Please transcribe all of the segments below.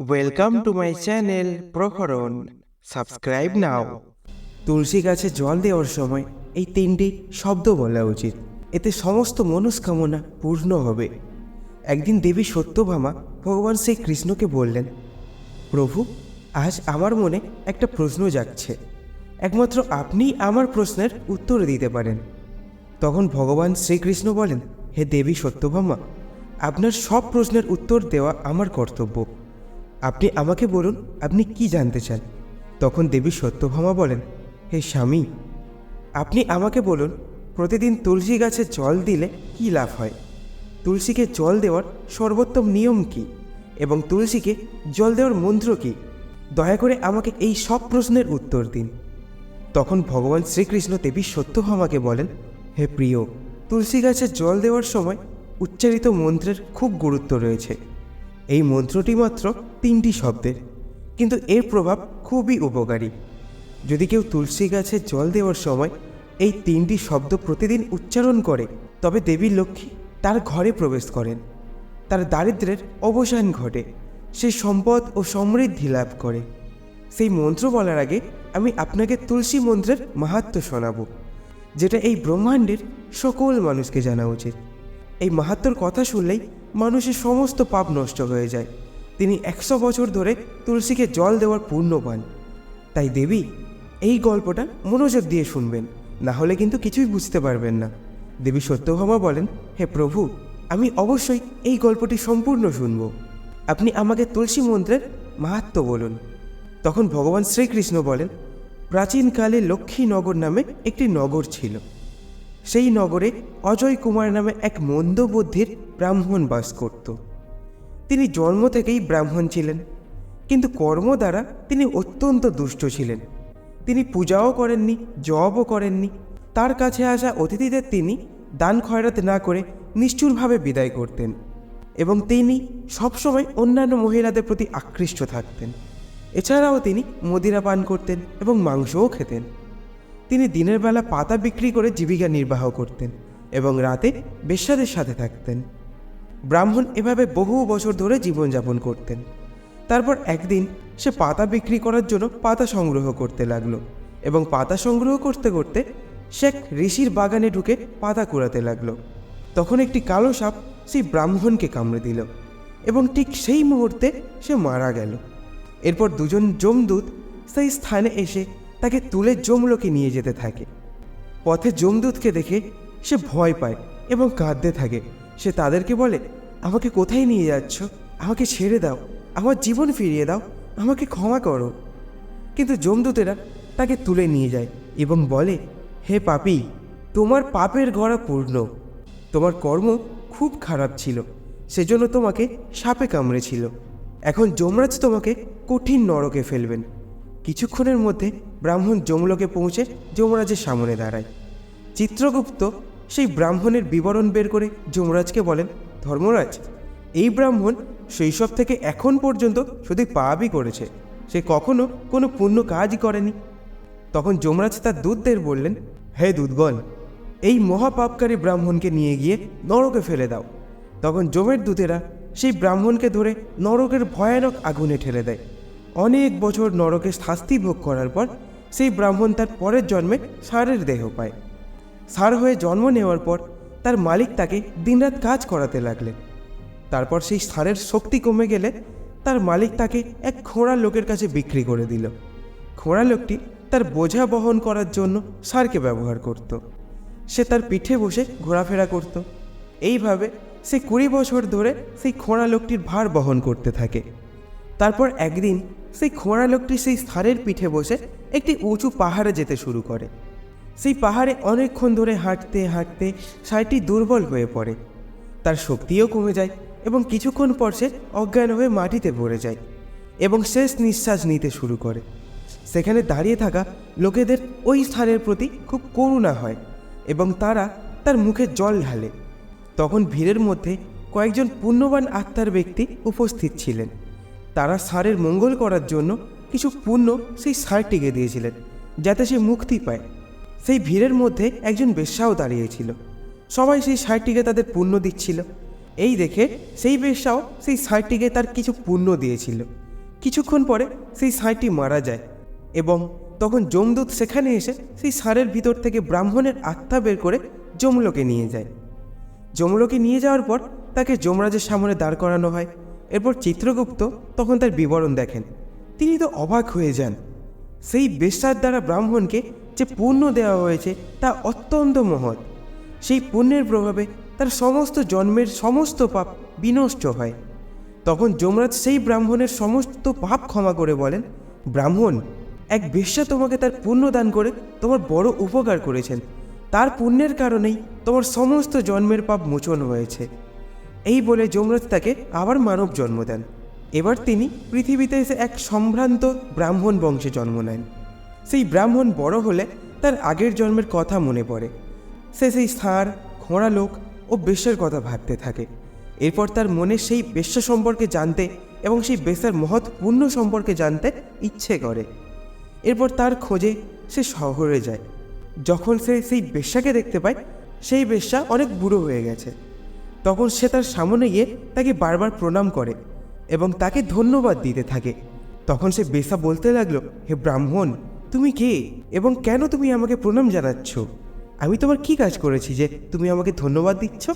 Welcome to my channel Praharan subscribe now তুলসী গাছে জল দেওয়ার সময় এই তিনটি শব্দ বলা উচিত। এতে সমস্ত মনস্কামনা পূর্ণ হবে। একদিন দেবী সত্যভামা ভগবান শ্রী কৃষ্ণকে বললেন, প্রভু, আজ আমার মনে একটা প্রশ্ন জাগছে। একমাত্র আপনিই আমার প্রশ্নের উত্তর দিতে পারেন। তখন ভগবান শ্রীকৃষ্ণ বলেন, হে দেবী সত্যভামা, আপনার সব প্রশ্নের উত্তর দেওয়া আমার কর্তব্য। আপনি আমাকে বলুন, আপনি কি জানতে চান? তখন দেবী সত্যভামা বলেন, হে স্বামী, আপনি আমাকে বলুন, প্রতিদিন তুলসী গাছে জল দিলে কি লাভ হয়? তুলসীকে জল দেওয়ার সর্বোত্তম নিয়ম কি? এবং তুলসীকে জল দেওয়ার মন্ত্র কি? দয়া করে আমাকে এই সব প্রশ্নের উত্তর দিন। তখন ভগবান শ্রীকৃষ্ণ দেবী সত্যভামাকে বলেন, হে প্রিয়, তুলসী গাছে জল দেওয়ার সময় উচ্চারিত মন্ত্রের খুব গুরুত্ব রয়েছে। এই মন্ত্রটি মাত্র তিনটি শব্দের, কিন্তু এর প্রভাব খুবই উপকারী। যদি কেউ তুলসী গাছে জল দেওয়ার সময় এই তিনটি শব্দ প্রতিদিন উচ্চারণ করে, তবে দেবী লক্ষ্মী তার ঘরে প্রবেশ করেন। তার দারিদ্র্যের অবসান ঘটে, সে সম্পদ ও সমৃদ্ধি লাভ করে। সেই মন্ত্র বলার আগে আমি আপনাকে তুলসী মন্ত্রের মাহাত্ম শোনাবো, যেটা এই ব্রহ্মাণ্ডের সকল মানুষকে জানা উচিত। এই মাহাত্মর কথা শুনলেই মানুষের সমস্ত পাপ নষ্ট হয়ে যায়। তিনি একশো বছর ধরে তুলসীকে জল দেওয়ার পূর্ণ পান। তাই দেবী, এই গল্পটা মনোযোগ দিয়ে শুনবেন, না হলে কিন্তু কিছুই বুঝতে পারবেন না। দেবী সত্যভামা বলেন, হে প্রভু, আমি অবশ্যই এই গল্পটি সম্পূর্ণ শুনব। আপনি আমাকে তুলসী মন্ত্রের মাহাত্ম বলুন। তখন ভগবান শ্রীকৃষ্ণ বলেন, প্রাচীনকালে লক্ষ্মীনগর নামে একটি নগর ছিল। সেই নগরে অজয় কুমার নামে এক মন্দবুদ্ধির ব্রাহ্মণ বাস করত। তিনি জন্ম থেকেই ব্রাহ্মণ ছিলেন, কিন্তু কর্ম দ্বারা তিনি অত্যন্ত দুষ্ট ছিলেন। তিনি পূজাও করেননি জবও করেননি। তার কাছে আসা অতিথিদের তিনি দান খয়রাত না করে নিষ্ঠুরভাবে বিদায় করতেন এবং তিনি সবসময় অন্যান্য মহিলাদের প্রতি আকৃষ্ট থাকতেন। এছাড়াও তিনি মদিরা পান করতেন এবং মাংসও খেতেন। তিনি দিনের বেলা পাতা বিক্রি করে জীবিকা নির্বাহ করতেন এবং রাতে বেশ্যাদের সাথে থাকতেন। ব্রাহ্মণ এভাবে বহু বছর ধরে জীবনযাপন করতেন। তারপর একদিন সে পাতা বিক্রি করার জন্য পাতা সংগ্রহ করতে লাগল এবং পাতা সংগ্রহ করতে করতে সে এক ঋষির বাগানে ঢুকে পাতা কুড়াতে লাগল। তখন একটি কালো সাপ সেই ব্রাহ্মণকে কামড়ে দিল এবং ঠিক সেই মুহূর্তে সে মারা গেল। এরপর দুজন যমদূত সেই স্থানে এসে তাকে তুলে যমলোকে নিয়ে যেতে থাকে। পথে যমদূতকে দেখে সে ভয় পায় এবং কাঁদতে থাকে। সে তাদেরকে বলে, আমাকে কোথায় নিয়ে যাচ্ছ? আমাকে ছেড়ে দাও। আমার জীবন ফিরিয়ে দাও। আমাকে ক্ষমা করো। কিন্তু যমদূতেরা তাকে তুলে নিয়ে যায় এবং বলে, হে পাপি, তোমার পাপের গড়া পূর্ণ। তোমার কর্ম খুব খারাপ ছিল। সেজন্য তোমাকে সাপে কামড়েছিল। এখন যমরাজ তোমাকে কঠিন নরকে ফেলবেন। কিছুক্ষণের মধ্যে ব্রাহ্মণ যমলোকে পৌঁছে যমরাজের সামনে দাঁড়ায়। চিত্রগুপ্ত সেই ব্রাহ্মণের বিবরণ বের করে যমরাজকে বলেন, ধর্মরাজ, এই ব্রাহ্মণ শৈশব থেকে এখন পর্যন্ত শুধু পাপই করেছে। সে কখনো কোনো পুণ্য কাজই করেনি। তখন যমরাজ তার দূতদের বললেন, হে দুধগণ এই মহাপাপকারী ব্রাহ্মণকে নিয়ে গিয়ে নরকে ফেলে দাও। তখন যমের দূতেরা সেই ব্রাহ্মণকে ধরে নরকের ভয়ানক আগুনে ঠেলে দেয়। অনেক বছর নরকে শাস্তি ভোগ করার পর সেই ব্রাহ্মণ তার পরের জন্মে ষাঁড়ের দেহ পায়। ষাঁড় হয়ে জন্ম নেওয়ার পর তার মালিক তাকে দিনরাত কাজ করাতে লাগলেন। তারপর সেই ষাঁড়ের শক্তি কমে গেলে তার মালিক তাকে এক খোঁড়া লোকের কাছে বিক্রি করে দিল। খোঁড়া লোকটি তার বোঝা বহন করার জন্য ষাঁড়কে ব্যবহার করত। সে তার পিঠে বসে ঘোরাফেরা করত। এইভাবে সে কুড়ি বছর ধরে সেই খোঁড়া লোকটির ভার বহন করতে থাকে। তারপর একদিন সেই খোঁড়া লোকটি সেই ষাঁড়ের পিঠে বসে একটি উঁচু পাহাড়ে যেতে শুরু করে। সেই পাহাড়ে অনেকক্ষণ ধরে হাঁটতে হাঁটতে ষাঁড়টি দুর্বল হয়ে পড়ে। তার শক্তিও কমে যায় এবং কিছুক্ষণ পর সে অজ্ঞান হয়ে মাটিতে পড়ে যায় এবং শেষ নিঃশ্বাস নিতে শুরু করে। সেখানে দাঁড়িয়ে থাকা লোকেদের ওই স্থানের প্রতি খুব করুণা হয় এবং তারা তার মুখে জল ঢালে। তখন ভিড়ের মধ্যে কয়েকজন পুণ্যবান আত্মার ব্যক্তি উপস্থিত ছিলেন। তারা ষাঁড়ের মঙ্গল করার জন্য কিছু পুণ্য সেই ষাঁড়টিকে দিয়েছিলেন, যাতে সে মুক্তি পায়। সেই ভিড়ের মধ্যে একজন বেশ্যাও দাঁড়িয়েছিল। সবাই সেই ষাঁড়টিকে তাদের পুণ্য দিচ্ছিল। এই দেখে সেই বেশ্যাও সেই ষাঁড়টিকে তার কিছু পুণ্য দিয়েছিল। কিছুক্ষণ পরে সেই ষাঁড়টি মারা যায় এবং তখন যমদূত সেখানে এসে সেই ষাঁড়ের ভিতর থেকে ব্রাহ্মণের আত্মা বের করে যমলোকে নিয়ে যায়। যমলোকে নিয়ে যাওয়ার পর তাকে যমরাজের সামনে দাঁড় করানো হয়। এরপর চিত্রগুপ্ত তখন তার বিবরণ দেখেন। তিনি তো অবাক হয়ে যান। সেই বেশ্যার দ্বারা ব্রাহ্মণকে যে পুণ্য দেওয়া হয়েছে তা অত্যন্ত মহৎ। সেই পুণ্যের প্রভাবে তার সমস্ত জন্মের সমস্ত পাপ বিনষ্ট হয়। তখন যমরাজ সেই ব্রাহ্মণের সমস্ত পাপ ক্ষমা করে বলেন ব্রাহ্মণ এক বেশ্যা তোমাকে তার পুণ্য দান করে তোমার বড় উপকার করেছেন। তার পুণ্যের কারণেই তোমার সমস্ত জন্মের পাপ মোচন হয়েছে। এই বলে যমরাজ তাকে আবার মানব জন্ম দেন। এবার তিনি পৃথিবীতে এসে এক সম্ভ্রান্ত ব্রাহ্মণ বংশে জন্ম নেন। সেই ব্রাহ্মণ বড় হলে তার আগের জন্মের কথা মনে পড়ে। সে সেই ষাঁড় খোঁড়া লোক ও বেশ্যের কথা ভাবতে থাকে। এরপর তার মনে সেই বেশ্যা সম্পর্কে জানতে এবং সেই বেশ্যার মহৎ পুণ্য সম্পর্কে জানতে ইচ্ছে করে। এরপর তার খোঁজে সে শহরে যায়। যখন সে সেই বেশ্যাকে দেখতে পায়, সেই বেশ্যা অনেক বুড়ো হয়ে গেছে। তখন সে তার সামনে গিয়ে তাকে বারবার প্রণাম করে এবং তাকে ধন্যবাদ দিতে থাকে। তখন সে বেসা বলতে লাগল, হে ব্রাহ্মণ, তুমি কে? এবং কেন তুমি আমাকে প্রণাম জানাচ্ছ? আমি তোমার কি কাজ করেছি যে তুমি আমাকে ধন্যবাদ দিচ্ছ?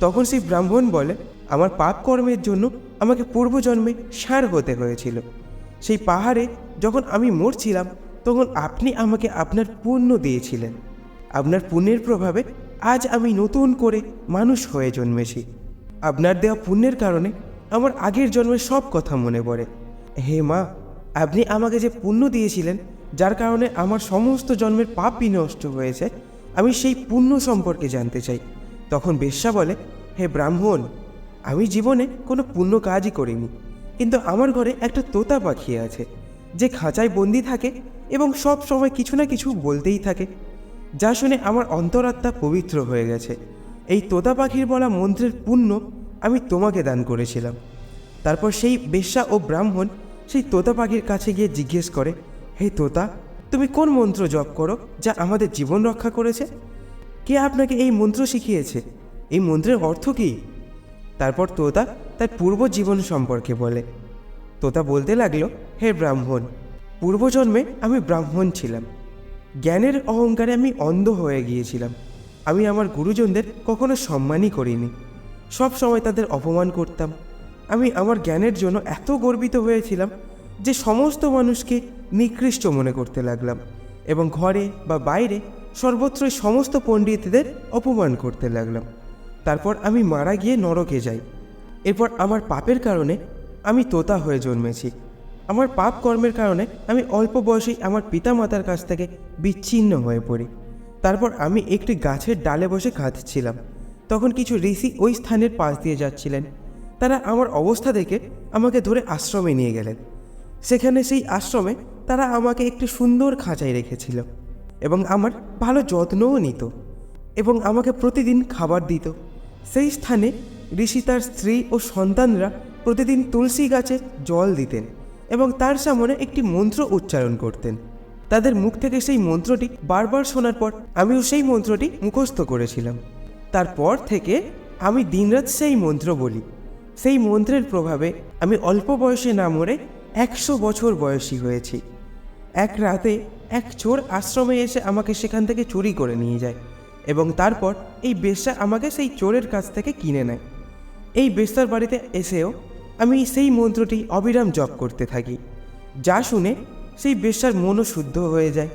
তখন সেই ব্রাহ্মণ বলে, আমার পাপ কর্মের জন্য আমাকে পূর্বজন্মে সার হতে হয়েছিল। সেই পাহাড়ে যখন আমি মরছিলাম, তখন আপনি আমাকে আপনার পুণ্য দিয়েছিলেন। আপনার পুণ্যের প্রভাবে আজ আমি নতুন করে মানুষ হয়ে জন্মেছি। আপনার দেওয়া পুণ্যের কারণে আমার আগের জন্মের সব কথা মনে পড়ে। হে মা, আপনি আমাকে যে পুণ্য দিয়েছিলেন, যার কারণে আমার সমস্ত জন্মের পাপ বিনষ্ট হয়েছে, আমি সেই পুণ্য সম্পর্কে জানতে চাই। তখন বেশ্যা বলে, হে ব্রাহ্মণ, আমি জীবনে কোনো পুণ্য কাজই করিনি, কিন্তু আমার ঘরে একটা তোতা পাখি আছে, যে খাঁচায় বন্দি থাকে এবং সব সময় কিছু না কিছু বলতেই থাকে। যা শুনে আমার অন্তরাত্মা পবিত্র হয়ে গেছে। এই তোতা পাখির বলা মন্ত্রের পুণ্য আমি তোমাকে দান করেছিলাম। তারপর সেই বেশ্যা ও ব্রাহ্মণ সেই তোতা পাখির কাছে গিয়ে জিজ্ঞেস করে, হে তোতা, তুমি কোন মন্ত্র জপ করো যা আমাদের জীবন রক্ষা করেছে? কে আপনাকে এই মন্ত্র শিখিয়েছে? এই মন্ত্রের অর্থ কী? তারপর তোতা তার পূর্ব জীবন সম্পর্কে বলে, তোতা বলতে লাগল, হে ব্রাহ্মণ, পূর্বজন্মে আমি ব্রাহ্মণ ছিলাম। জ্ঞানের অহংকারে আমি অন্ধ হয়ে গিয়েছিলাম। আমি আমার গুরুজনদের কখনো সম্মানই করিনি। সব সময় তাদের অপমান করতাম। আমি আমার জ্ঞানের জন্য এত গর্বিত হয়েছিলাম যে সমস্ত মানুষকে নিকৃষ্ট মনে করতে লাগলাম এবং ঘরে বা বাইরে সর্বত্রই সমস্ত পণ্ডিতদের অপমান করতে লাগলাম। তারপর আমি মারা গিয়ে নরকে যাই। এরপর আমার পাপের কারণে আমি তোতা হয়ে জন্মেছি। আমার পাপ কর্মের কারণে আমি অল্প বয়সেই আমার পিতামাতার কাছ থেকে বিচ্ছিন্ন হয়ে পড়ি। তারপর আমি একটি গাছের ডালে বসে কাঁদছিলাম। তখন কিছু ঋষি ওই স্থানের পাশ দিয়ে যাচ্ছিলেন। তারা আমার অবস্থা দেখে আমাকে ধরে আশ্রমে নিয়ে গেলেন। সেখানে সেই আশ্রমে তারা আমাকে একটি সুন্দর খাঁচায় রেখেছিল এবং আমার ভালো যত্নও নিত এবং আমাকে প্রতিদিন খাবার দিত। সেই স্থানে ঋষি তার স্ত্রী ও সন্তানরা প্রতিদিন তুলসী গাছে জল দিতেন। এবং তার সামনে একটি মন্ত্র উচ্চারণ করতেন। তাদের মুখ থেকে সেই মন্ত্রটি বারবার শোনার পর আমিও সেই মন্ত্রটি মুখস্থ করেছিলাম। তারপর থেকে আমি দিনরাত সেই মন্ত্র বলি। সেই মন্ত্রের প্রভাবে আমি অল্প বয়সে না মরে একশো বছর বয়সী হয়েছি। এক রাতে এক চোর আশ্রমে এসে আমাকে সেখান থেকে চুরি করে নিয়ে যায় এবং তারপর এই বেশ্যা আমাকে সেই চোরের কাছ থেকে কিনে নেয়। এই বেশ্যার বাড়িতে এসেও আমি সেই মন্ত্রটি অবিরাম জপ করতে থাকি, যা শুনে সেই বেশ্যার মনও শুদ্ধ হয়ে যায়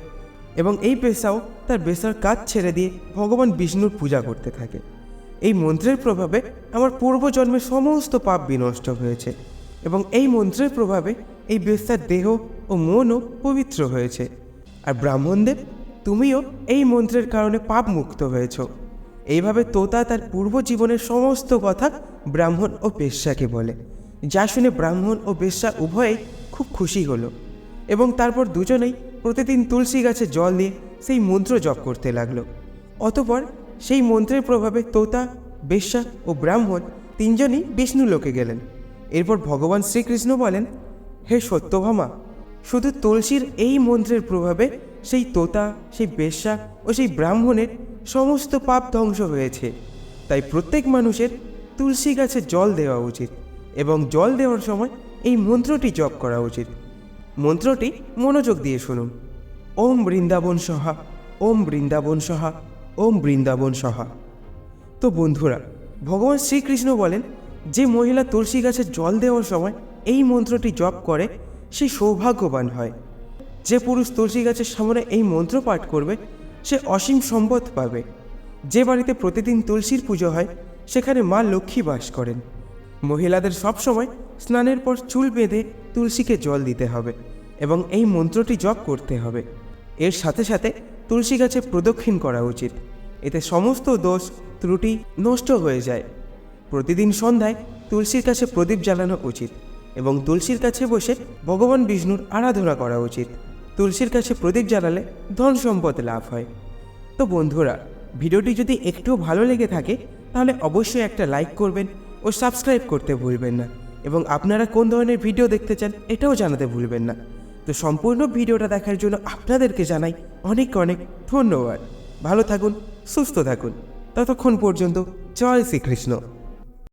এবং এই পেশাও তার বেশার কাজ ছেড়ে দিয়ে ভগবান বিষ্ণুর পূজা করতে থাকে। এই মন্ত্রের প্রভাবে আমার পূর্বজন্মের সমস্ত পাপ বিনষ্ট হয়েছে এবং এই মন্ত্রের প্রভাবে এই বেশ্যার দেহ ও মনও পবিত্র হয়েছে। আর ব্রাহ্মণদের, তুমিও এই মন্ত্রের কারণে পাপ মুক্ত হয়েছ। এইভাবে তোতা তার পূর্ব জীবনের সমস্ত কথা ব্রাহ্মণ ও পেশাকে বলে। যা শুনে ব্রাহ্মণ ও বেশ্যা উভয়েই খুব খুশি হলো এবং তারপর দুজনেই প্রতিদিন তুলসী গাছে জল দিয়ে সেই মন্ত্র জপ করতে লাগল। অতপর সেই মন্ত্রের প্রভাবে তোতা, বেশ্যা ও ব্রাহ্মণ তিনজনই বিষ্ণু লোকে গেলেন। এরপর ভগবান শ্রীকৃষ্ণ বলেন, হে সত্যভামা, শুধু তুলসীর এই মন্ত্রের প্রভাবে সেই তোতা, সেই বেশ্যা ও সেই ব্রাহ্মণের সমস্ত পাপ ধ্বংস হয়েছে। তাই প্রত্যেক মানুষের তুলসী গাছে জল দেওয়া উচিত। এবং জল দেওয়ার সময় এই মন্ত্রটি জপ করা উচিত। মন্ত্রটি মনোযোগ দিয়ে শুনুন। ওম বৃন্দাবন সহা, ওম বৃন্দাবন সহা, ওম বৃন্দাবন সহা। তো বন্ধুরা, ভগবান শ্রীকৃষ্ণ বলেন, যে মহিলা তুলসী গাছে জল দেওয়ার সময় এই মন্ত্রটি জপ করে, সে সৌভাগ্যবান হয়। যে পুরুষ তুলসী গাছের সামনে এই মন্ত্র পাঠ করবে, সে অসীম সম্পদ পাবে। যে বাড়িতে প্রতিদিন তুলসীর পুজো হয়, সেখানে মা লক্ষ্মী বাস করেন। মহিলাদের সবসময় স্নানের পর চুল বেঁধে তুলসীকে জল দিতে হবে এবং এই মন্ত্রটি জপ করতে হবে। এর সাথে সাথে তুলসী গাছে প্রদক্ষিণ করা উচিত। এতে সমস্ত দোষ, ত্রুটি নষ্ট হয়ে যায়। প্রতিদিন সন্ধ্যায় তুলসীর কাছে প্রদীপ জ্বালানো উচিত এবং তুলসীর কাছে বসে ভগবান বিষ্ণুর আরাধনা করা উচিত। তুলসীর কাছে প্রদীপ জ্বালালে ধন সম্পদ লাভ হয়। তো বন্ধুরা, ভিডিওটি যদি একটু ভালো লেগে থাকে, তাহলে অবশ্যই একটা লাইক করবেন ও সাবস্ক্রাইব করতে ভুলবেন না। এবং আপনারা কোন ধরনের ভিডিও দেখতে চান, এটাও জানাতে ভুলবেন না। তো সম্পূর্ণ ভিডিওটা দেখার জন্য আপনাদেরকে জানাই অনেক অনেক ধন্যবাদ। ভালো থাকুন, সুস্থ থাকুন। ততক্ষণ পর্যন্ত, জয় শ্রীকৃষ্ণ।